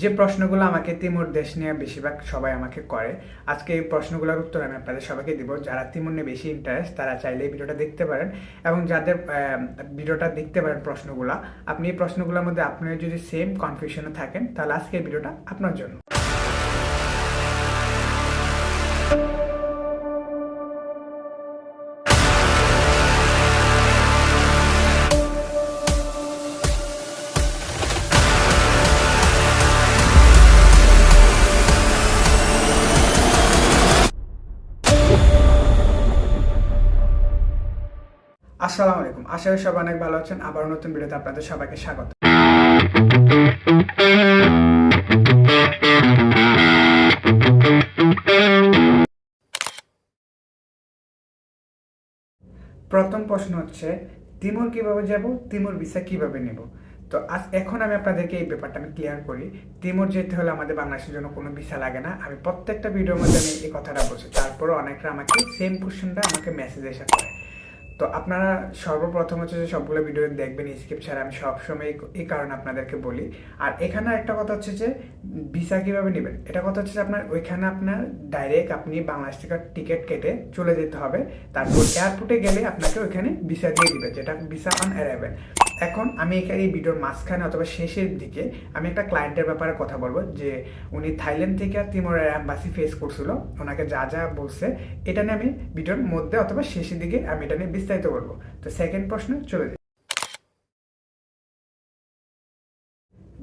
যে প্রশ্নগুলো আমাকে তিমুর দেশ নিয়ে বেশিরভাগ সবাই আমাকে করে, আজকে এই প্রশ্নগুলোর উত্তর আমি আপনাদের সবাইকে দিব। যারা তিমুর নিয়ে বেশি ইন্টারেস্ট তারা চাইলে এই ভিডিওটা দেখতে পারেন এবং যাদের ভিডিওটা দেখতে পারেন প্রশ্নগুলো, আপনি এই প্রশ্নগুলোর মধ্যে আপনি যদি সেম কনফিউশনে থাকেন, তাহলে আজকের ভিডিওটা আপনার জন্য। আসসালামু আলাইকুম। আশা করি সবাই অনেক ভালো আছেন। আবার নতুন ভিডিওতে আপনাদের সবাইকে স্বাগত। প্রথম প্রশ্ন হচ্ছে, তিমুর কীভাবে যাব, তিমুর ভিসা কীভাবে নেব? তো আজ এখন আমি আপনাদেরকে এই ব্যাপারটা আমি ক্লিয়ার করি। তিমুর যেতে হলে আমাদের বাংলাদেশের জন্য কোনো ভিসা লাগে না। আমি প্রত্যেকটা ভিডিওর মধ্যে আমি এই কথাটা বলছি। তারপরও অনেকরা আমাকে সেম কোশ্চেনটা আমাকে মেসেজ এসে করে। তো আপনারা সর্বপ্রথম হচ্ছে যে সবগুলো ভিডিও দেখবেন স্কিপ ছাড়া আমি সবসময় এই- কারণে আপনাদেরকে বলি। আর এখানে একটা কথা হচ্ছে যে ভিসা কীভাবে নেবেন? এটা কথা হচ্ছে যে আপনার ওইখানে আপনার ডাইরেক্ট আপনি বাংলাদেশ থেকে টিকিট কেটে চলে যেতে হবে। তারপর এয়ারপোর্টে গেলে আপনাকে ওইখানে ভিসা দিয়ে দিবে, যেটা ভিসা অন অ্যারাইভেল এখন আমি এখানে এই ভিডিওর মাঝখানে অথবা শেষের দিকে আমি একটা ক্লায়েন্টের ব্যাপারে কথা বলব যে উনি থাইল্যান্ড থেকে তিমোরের অ্যাম্বাসি ফেস করছিল। ওনাকে যা যা বলছে, এটা নিয়ে আমি ভিডিওর মধ্যে অথবা শেষের দিকে আমি এটা নিয়ে বিস্তারিত করব তো সেকেন্ড প্রশ্ন, চলে যাই।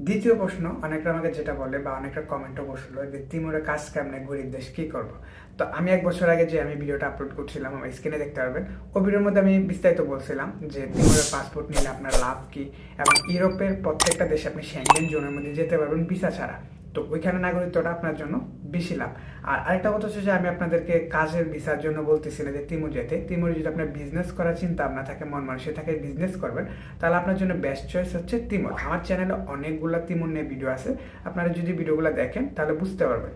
দ্বিতীয় প্রশ্ন অনেকটা আমাকে যেটা বলে বা অনেকটা কমেন্টও বসল যে, তিমুরে, কাজ কেমনে? গরিব দেশ, কী করব? তো আমি এক বছর আগে যে আমি ভিডিওটা আপলোড করছিলাম, আমার স্ক্রিনে দেখতে পারবেন, ও ভিডিওর মধ্যে আমি বিস্তারিত বলছিলাম যে তিমুরের পাসপোর্ট নিলে আপনার লাভ কী? এবং ইউরোপের প্রত্যেকটা দেশে আপনি শ্যাঙ্গেন জোনের মধ্যে যেতে পারবেন ভিসা ছাড়া। তো ওইখানে নাগরিকত্বটা আপনার জন্য বেশি লাভ। আর আরেকটা কথা হচ্ছে যে আমি আপনাদেরকে কাজের ভিসার জন্য বলতেছি না যে তিমুর যেতে। তিমুর যদি আপনার বিজনেস করার চিন্তা আপনার থাকে, মন মানুষের থাকে বিজনেস করবেন, তাহলে আপনার জন্য বেস্ট চয়েস হচ্ছে তিমুর। আমার চ্যানেলে অনেকগুলো তিমুর নিয়ে ভিডিও আছে। আপনারা যদি ভিডিওগুলো দেখেন, তাহলে বুঝতে পারবেন।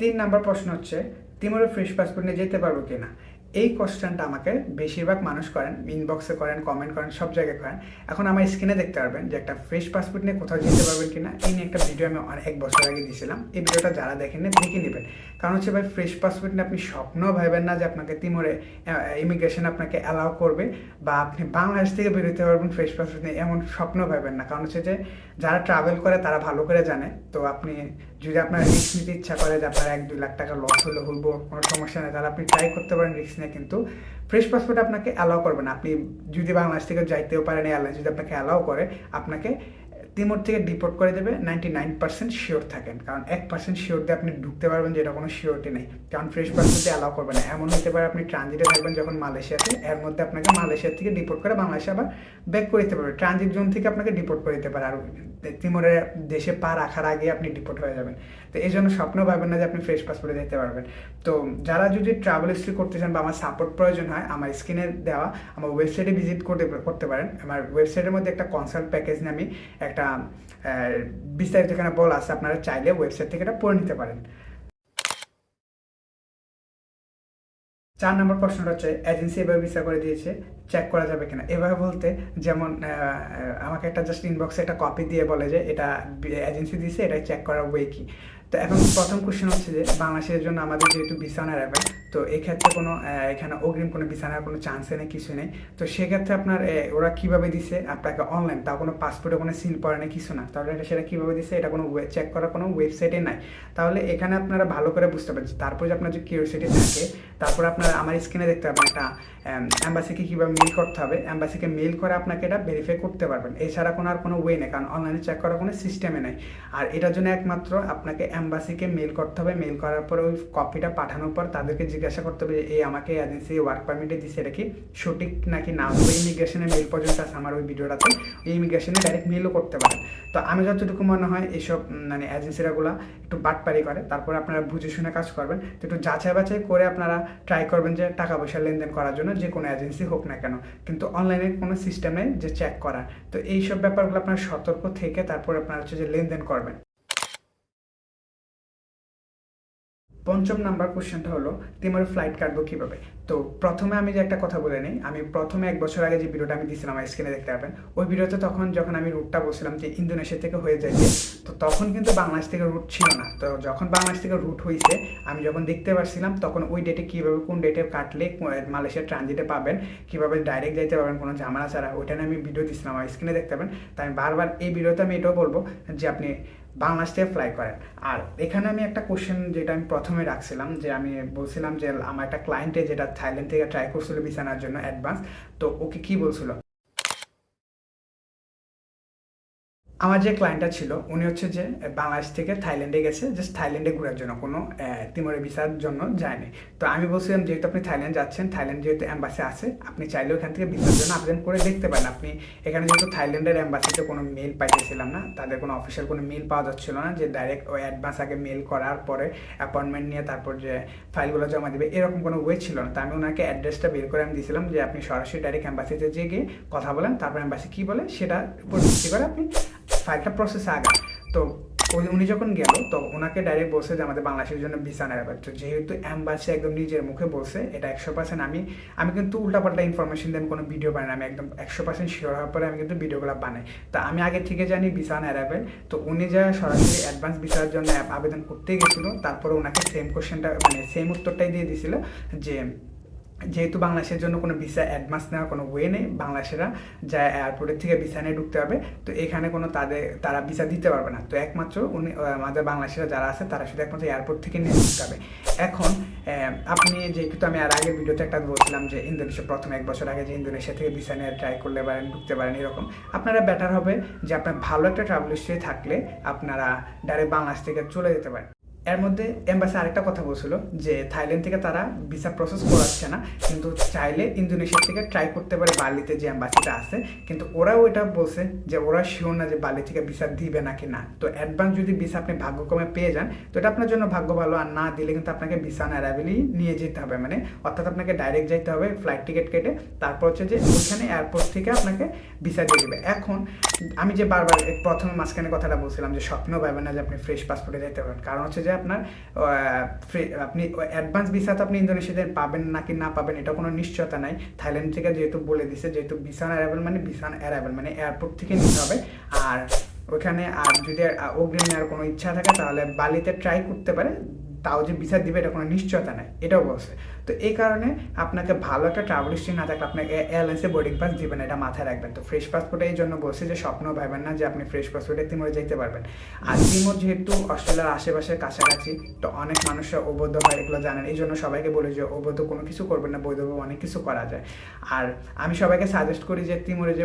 তিন নাম্বার প্রশ্ন হচ্ছে তিমুরে ফ্রেশ পাসপোর্ট নিয়ে যেতে পারব কিনা? এই কোশ্চেনটা আমাকে বেশিরভাগ মানুষ করেন ইনবক্সে করেন কমেন্ট করেন, সব জায়গায় করেন। এখন আমার স্ক্রিনে দেখতে পারবেন যে একটা ফ্রেশ পাসপোর্ট নিয়ে কোথাও যেতে পারবেন কিনা। এই নিয়ে একটা ভিডিও আমি এক বছর আগে দিয়েছিলাম। এই ভিডিওটা যারা দেখেন দেখে নেবেন। কারণ হচ্ছে ভাই ফ্রেশ পাসপোর্ট নিয়ে আপনি স্বপ্ন ভাবেন না যে আপনাকে তিমুরে ইমিগ্রেশন আপনাকে অ্যালাউ করবে বা আপনি বাংলাদেশ থেকে বেরোতে পারবেন ফ্রেশ পাসপোর্ট নিয়ে। এমন স্বপ্ন ভাবেন না। কারণ হচ্ছে যে, যারা ট্রাভেল করে তারা ভালো করে জানে। তো আপনি যদি আপনার রিস্ক নিতে ইচ্ছা করে যে আপনার এক, দুই লাখ টাকা লস হলে হইব, কোনো সমস্যা নেই, তাহলে আপনি ট্রাই করতে পারেন রিস্ক নিয়ে, কিন্তু ফ্রেশ পাসপোর্ট আপনাকে অ্যালাউ করবে না। আপনি যদি বাংলাদেশ থেকে যাইতেও পারেন এয়ারলাইন যদি আপনাকে অ্যালাউ করে, আপনাকে তিমোর থেকে ডিপোর্ট করে দেবে নাইনটি নাইন পার্সেন্ট শিওর থাকেন। কারণ এক পার্সেন্ট শিওর দিয়ে আপনি ঢুকতে পারবেন যেটা কোনো শিওরিটি নেই। কারণ ফ্রেশ পাসপোর্ট অ্যালাউ করবে না। এমন হতে পারে আপনি ট্রানজিটে থাকবেন যখন মালয়েশিয়াতে, এর মধ্যে আপনাকে মালয়েশিয়া থেকে ডিপোর্ট করে বাংলাদেশে আবার ব্যাক করে দিতে পারবে। ট্রানজিট জোন থেকে আপনাকে ডিপোর্ট করে দিতে পারে আর তিমুরের দেশে পা রাখার আগে আপনি ডিপোর্ট হয়ে যাবেন। তো এই জন্য স্বপ্ন পাবেন না যে আপনি ফ্রেশ পাসপোর্টে যেতে পারবেন। তো যারা যদি ট্রাভেল হিস্ট্রি করতে চান বা আমার সাপোর্ট প্রয়োজন হয়, আমার স্ক্রিনে দেওয়া, আমার ওয়েবসাইটে ভিজিট করতে করতে পারেন। আমার ওয়েবসাইটের মধ্যে একটা কনসাল্ট প্যাকেজ নিয়ে আমি একটা বিস্তারিত এখানে বল আছে, আপনারা চাইলে ওয়েবসাইট থেকে এটা পড়ে নিতে পারেন। চার নম্বর প্রশ্নটা হচ্ছে এজেন্সি এভাবে ভিসা করে দিয়েছে চেক করা যাবে কিনা? এভাবে বলতে যেমন আমাকে একটা জাস্ট ইনবক্সে একটা কপি দিয়ে বলে যে, এটা এজেন্সি দিয়েছে এটা চেক করার ওয়ে কি? তো এখন প্রথম কোশ্চেন হচ্ছে যে, বাংলাদেশের জন্য আমাদের যেহেতু ভিসা রাখবেন তো এক্ষেত্রে কোনো এখানে অগ্রিম কোনো নেওয়ার কোনো চান্সে নেই কিছু নেই। তো সেক্ষেত্রে আপনার ওরা কীভাবে দিছে? আপনাকে অনলাইন তাও কোনো পাসপোর্টে কোনো সিল পড়ে না, কিছু না। তাহলে এটা সেটা কীভাবে দিছে? এটা কোনো চেক করার কোনো ওয়েবসাইটে নাই। তাহলে এখানে আপনারা ভালো করে বুঝতে পারছেন তারপর যে আপনার যে কিউরিয়াসিটি থাকে, তারপর আপনার, আমার স্ক্রিনে দেখতে পাবেন একটা অ্যাম্বাসিকে কীভাবে মেল করতে হবে। অ্যাম্বাসিকে মেল করে আপনাকে এটা ভেরিফাই করতে পারবেন। এছাড়া কোনো আর কোনো ওয়ে নেই, কারণ অনলাইনে চেক করার কোনো সিস্টেমে নেই। আর এটার জন্য একমাত্র আপনাকে অ্যাম্বাসিকে মেল করতে হবে। মেল করার পরে ওই কপিটা পাঠানোর পর তাদেরকে জিজ্ঞাসা করতে হবে, এই আমাকে এজেন্সি ওয়ার্ক পারমিটে দিচ্ছে এটা কি সঠিক নাকি না? ওই ইমিগ্রেশনের মেল পর্যন্ত আছে আমার ওই ভিডিওটাতে এই ইমিগ্রেশনে ডাইরেক্ট মেলও করতে পারেন তো আমি যতটুকু মনে হয় এইসব মানে এজেন্সিরাগুলো একটু বাটপারি করে, তারপরে আপনারা বুঝে শুনে কাজ করবেন। তো একটু যাচাই বাছাই করে আপনারা ট্রাই করবেন যে টাকা পয়সা লেনদেন করার জন্য যে কোনো এজেন্সি হোক না কেন। কিন্তু অনলাইনে কোনো সিস্টেম নেই যে চেক করার। তো এইসব ব্যাপারগুলো আপনারা সতর্ক থেকে তারপর আপনারা হচ্ছে যে লেনদেন করবেন। পঞ্চম নাম্বার কোশ্চেনটা হলো তিমুরে ফ্লাইট কাটবো কীভাবে? তো প্রথমে আমি যে একটা কথা বলে নিই, আমি প্রথমে এক বছর আগে যে ভিডিওটা আমি দিয়েছিলাম আমার স্ক্রিনে দেখতে পারবেন, ওই ভিডিওতে তখন যখন আমি রুটটা বলছিলাম যে ইন্দোনেশিয়া থেকে হয়ে যাইবে তো তখন কিন্তু বাংলাদেশ থেকে রুট ছিল না। তো যখন বাংলাদেশ থেকে রুট হয়েছে আমি যখন দেখতে পারছিলাম তখন ওই ডেটে কীভাবে, কোন ডেটে কাটলে মালয়েশিয়ার ট্রানজিটে পাবেন, কীভাবে ডাইরেক্ট যাইতে পারবেন, কোনো ঝামেলা ছাড়া, ওইটা নিয়ে আমি ভিডিও দিয়েছিলাম আমার স্ক্রিনে দেখতে পাবেন তাই আমি বারবার এই ভিডিওতে আমি এটাও বলব যে আপনি বাংলাদেশ অ্যাপ্লাই করেন। আর এখানে আমি একটা কোশ্চেন যেটা আমি প্রথমে রাখছিলাম, যে আমি বলছিলাম যে, আমার একটা ক্লায়েন্টে যেটা থাইল্যান্ড থেকে ট্রাই করছিল বিছানার জন্য অ্যাডভান্স তো ওকে কি বলছিল? আমার যে ক্লায়েন্টটা ছিল, উনি হচ্ছে যে বাংলাদেশ থেকে থাইল্যান্ডে গেছে জাস্ট থাইল্যান্ডে ঘোরার জন্য, কোনো তিমরে ভিসার জন্য যায়নি। তো আমি বলছিলাম, যেহেতু আপনি থাইল্যান্ড যাচ্ছেন, থাইল্যান্ড যেহেতু অ্যাম্বাসি আছে, আপনি চাইলে ওখান থেকে ভিসার জন্য আবেদন করে দেখতে পারেন। আপনি এখানে যেহেতু থাইল্যান্ডের অ্যাম্বাসিতে কোনো মেল পাইতেছিলাম না, তাদের কোনো অফিসিয়াল কোনো মেল পাওয়া যাচ্ছিল না, যে ডাইরেক্ট ওই অ্যাডভান্স আগে মেল করার পরে অ্যাপয়েন্টমেন্ট নিয়ে তারপর যে ফাইলগুলো জমা দেবে, এরকম কোনো ওয়ে ছিল না। তো আমি ওনাকে অ্যাড্রেসটা বের করে আমি দিয়েছিলাম যে, আপনি সরাসরি ডাইরেক্ট অ্যাম্বাসিতে যেয়ে গিয়ে কথা বলেন, তারপর অ্যাম্বাসি কী বলে সেটা উপর ভিত্তি করে আপনি ফাইলটা প্রসেস আগে। তো ওই উনি যখন গেল, তো ওনাকে ডাইরেক্ট বলছে যে আমাদের বাংলাদেশের জন্য ভিসা নেবে তো যেহেতু অ্যাম্বাসি একদম নিজের মুখে বলছে, এটা একশো পার্সেন্ট আমি আমি কিন্তু উল্টাপাল্টা ইনফরমেশন দিয়ে কোনো ভিডিও বানাই আমি একদম একশো পার্সেন্ট শিওর হওয়ার পরে আমি কিন্তু ভিডিওগুলো বানাই। তো আমি আগে থেকে জানি ভিসা অ্যারাইভেল তো উনি যা সরাসরি অ্যাডভান্স ভিসার জন্য আবেদন করতে গেছিল, তারপরে ওনাকে সেম কোশ্চেনটা মানে সেম উত্তরটাই দিয়ে দিছিল যে যেহেতু বাংলাদেশের জন্য কোনো ভিসা অ্যাডভান্স নেওয়ার কোনো ওয়ে নেই, বাংলাদেশেরা যা এয়ারপোর্টের থেকে ভিসা নিয়ে ঢুকতে হবে তো এখানে কোনো তাদের, তারা ভিসা দিতে পারবে না। তো একমাত্র উনি আমাদের বাংলাদেশেরা যারা আছে, তারা শুধু একমাত্র এয়ারপোর্ট থেকে নিয়ে ঢুকতে হবে এখন আপনি যেহেতু আমি আর আগের ভিডিওতে একটা বলছিলাম যে ইন্দোনেশিয়া, প্রথম এক বছর আগে যে ইন্দোনেশিয়া থেকে ভিসা নিয়ে ট্রাই করলে পারেন, ঢুকতে পারেন, এরকম, আপনারা বেটার হবে যে আপনার ভালো একটা ট্রাভেল হিস্ট্রি থাকলে আপনারা ডাইরেক্ট বাংলাদেশ থেকে চলে যেতে পারেন। এর মধ্যে এম্বাসি আরেকটা কথা বলছিল যে থাইল্যান্ড থেকে তারা ভিসা প্রসেস করাচ্ছে না, কিন্তু চাইলে ইন্দোনেশিয়া থেকে ট্রাই করতে পারে বালিতে যে এম্বাসিটা আছে, কিন্তু ওরাও এটা বলছে যে ওরা শিওর না যে বালি থেকে ভিসা দিবে নাকি না। তো অ্যাডভান্স যদি ভিসা আপনি ভাগ্যক্রমে পেয়ে যান, তো এটা আপনার জন্য ভাগ্য ভালো, আর না দিলে কিন্তু আপনাকে ভিসা অ্যারাইভেলই নিয়ে যেতে হবে। মানে অর্থাৎ আপনাকে ডাইরেক্ট যাইতে হবে ফ্লাইট টিকিট কেটে, তারপর হচ্ছে যে ওইখানে এয়ারপোর্ট থেকে আপনাকে ভিসা দিয়ে দেবে। এখন আমি যে বারবার প্রথমে মাঝখানে কথাটা বলছিলাম যে স্বপ্ন পাবেন না যে আপনি ফ্রেশ পাসপোর্টে যেতে পারেন কারণ হচ্ছে যে আপনার আপনি অ্যাডভান্স ভিসা তো আপনি ইন্দোনেশিয়াতে পাবেন নাকি না পাবেন, এটা কোনো নিশ্চয়তা নাই। থাইল্যান্ড থেকে যেহেতু বলে দিছে, যেহেতু ভিসান অ্যারাইভেল মানে ভিসান অ্যারাইভেল মানে এয়ারপোর্ট থেকে নিতে হবে। আর ওখানে আর যদি অগ্রিম নেওয়ার কোনো ইচ্ছা থাকে, তাহলে বালিতে ট্রাই করতে পারে। তাও যে ভিসা দিবে এটা কোনো নিশ্চয়তা নেই, এটাও বলছে। তো এই কারণে আপনাকে ভালো একটা ট্রাভেল হিস্ট্রি না থাকলে আপনাকে এয়ারলাইন্সে বোর্ডিং পাস দিবেন এটা মাথায় রাখবেন। তো ফ্রেশ পাসপোর্টে এই জন্য বলছে যে স্বপ্ন ভাবেন না যে আপনি ফ্রেশ পাসপোর্টে তিমোরে যেতে পারবেন। আর তিমোর যেহেতু অস্ট্রেলিয়ার আশেপাশের কাছাকাছি, তো অনেক মানুষরা অবৈধ হয়, এগুলো জানেন। এই জন্য সবাইকে বলি যে অবৈধ কোনো কিছু করবেন না, বৈধভাবে অনেক কিছু করা যায়। আর আমি সবাইকে সাজেস্ট করি যে তিমোরে যে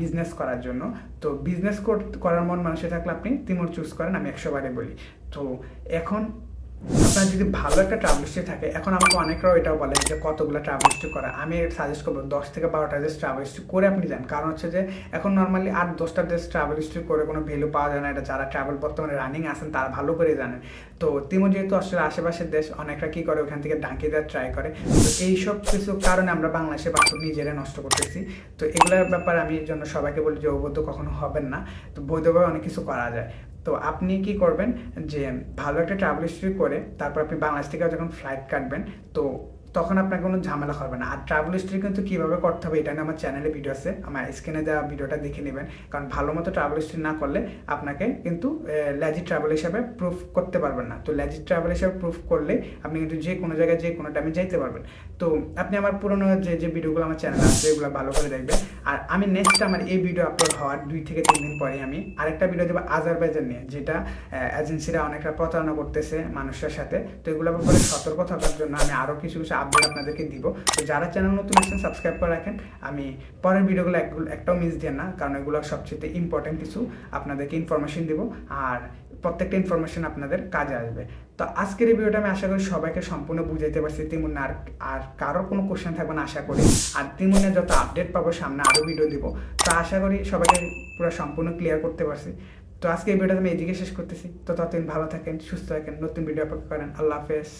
বিজনেস করার জন্য। তো বিজনেস করার মন মানুষের থাকলে আপনি তিমোর চুজ করেন, আমি একশো বলি। তো এখন আপনার যদি ভালো একটা ট্রাভেল হিস্ট্রি থাকে, এখন আমাকে অনেকরাও এটাও বলে যে কতগুলো ট্রাভেল হিস্ট্রি করা। আমি সাজেস্ট করব দশ থেকে বারোটা দেশ ট্রাভেল হিস্ট্রি করে আপনি যান। কারণ হচ্ছে যে, এখন নর্মালি আট দশটা দেশ ট্রাভেল হিস্ট্রি করে কোনো ভ্যালু পাওয়া যায় না। এটা যারা ট্রাভেল বর্তমানে রানিং আছেন, তারা ভালো করে জানেন। তো তিমো যেহেতু আসলে আশেপাশের দেশ অনেকটা কী করে? ওখান থেকে ডাঙ্কি দেওয়ার ট্রাই করে। তো এইসব কিছু কারণে আমরা বাংলাদেশে পাসপোর্ট নিজেরা নষ্ট করতেছি। তো এগুলোর ব্যাপারে আমি জন্য সবাইকে বলি যে, অবৈধ কখনো হবেন না। তো বৈধভাবে অনেক কিছু করা যায়। তো আপনি কি করবেন যে ভালো একটা ট্রাভেল হিস্ট্রি করে তারপর আপনি বাংলাদেশ থেকে যখন ফ্লাইট কাটবেন, তো তখন আপনার কোনো ঝামেলা হবে না। আর ট্রাভেল হিস্ট্রি কিন্তু কীভাবে করতে হবে এটা নিয়ে আমার চ্যানেলে ভিডিও আছে, আমার স্ক্রিনে দেওয়া ভিডিওটা দেখে নেবেন। কারণ ভালো মতো ট্রাভেল হিস্ট্রি না করলে আপনাকে কিন্তু ল্যাজি ট্রাভেল হিসাবে প্রুফ করতে পারবেন না। তো ল্যাজি ট্রাভেল হিসাবে প্রুফ করলে আপনি কিন্তু যে কোনো জায়গায় যে কোনো টাইমে যাইতে পারবেন। তো আপনি আমার পুরোনো যে যে ভিডিওগুলো আমার চ্যানেলে আছে, এগুলো ভালো করে দেখবেন। আর আমি নেক্সট আমার এই ভিডিও আপলোড হওয়ার দুই থেকে তিন দিন পরে আমি আরেকটা ভিডিও দেবো আজারবাইজান নিয়ে, যেটা এজেন্সিরা অনেকটা প্রতারণা করতেছে মানুষের সাথে। তো এগুলো ব্যাপারে সতর্ক থাকার জন্য আমি আরও কিছু কিছু আপডেট আপনাদেরকে দিব। তো যারা চ্যানেল নতুন আছেন সাবস্ক্রাইব করে রাখেন। আমি পরের ভিডিওগুলো একটাও মিস দেন না, কারণ এগুলো সবচেয়ে ইম্পর্টেন্ট কিছু আপনাদেরকে ইনফরমেশন দিব। আর প্রত্যেকটা ইনফরমেশন আপনাদের কাজে আসবে। তো আজকের এই ভিডিওটা আমি আশা করি সবাইকে সম্পূর্ণ বুঝাইতে পারছি। তেমন আর আর কারও কোনো কোশ্চেন থাকবে না আশা করি। আর তিমুনে যত আপডেট পাবো, সামনে আরও ভিডিও দিব। তো আশা করি সবাইকে পুরো সম্পূর্ণ ক্লিয়ার করতে পারছি। তো আজকে এই ভিডিওটা আমি এদিকে শেষ করতেছি। তো ততদিন ভালো থাকেন, সুস্থ থাকেন, নতুন ভিডিও অপেক্ষা করেন। আল্লাহ হাফেজ।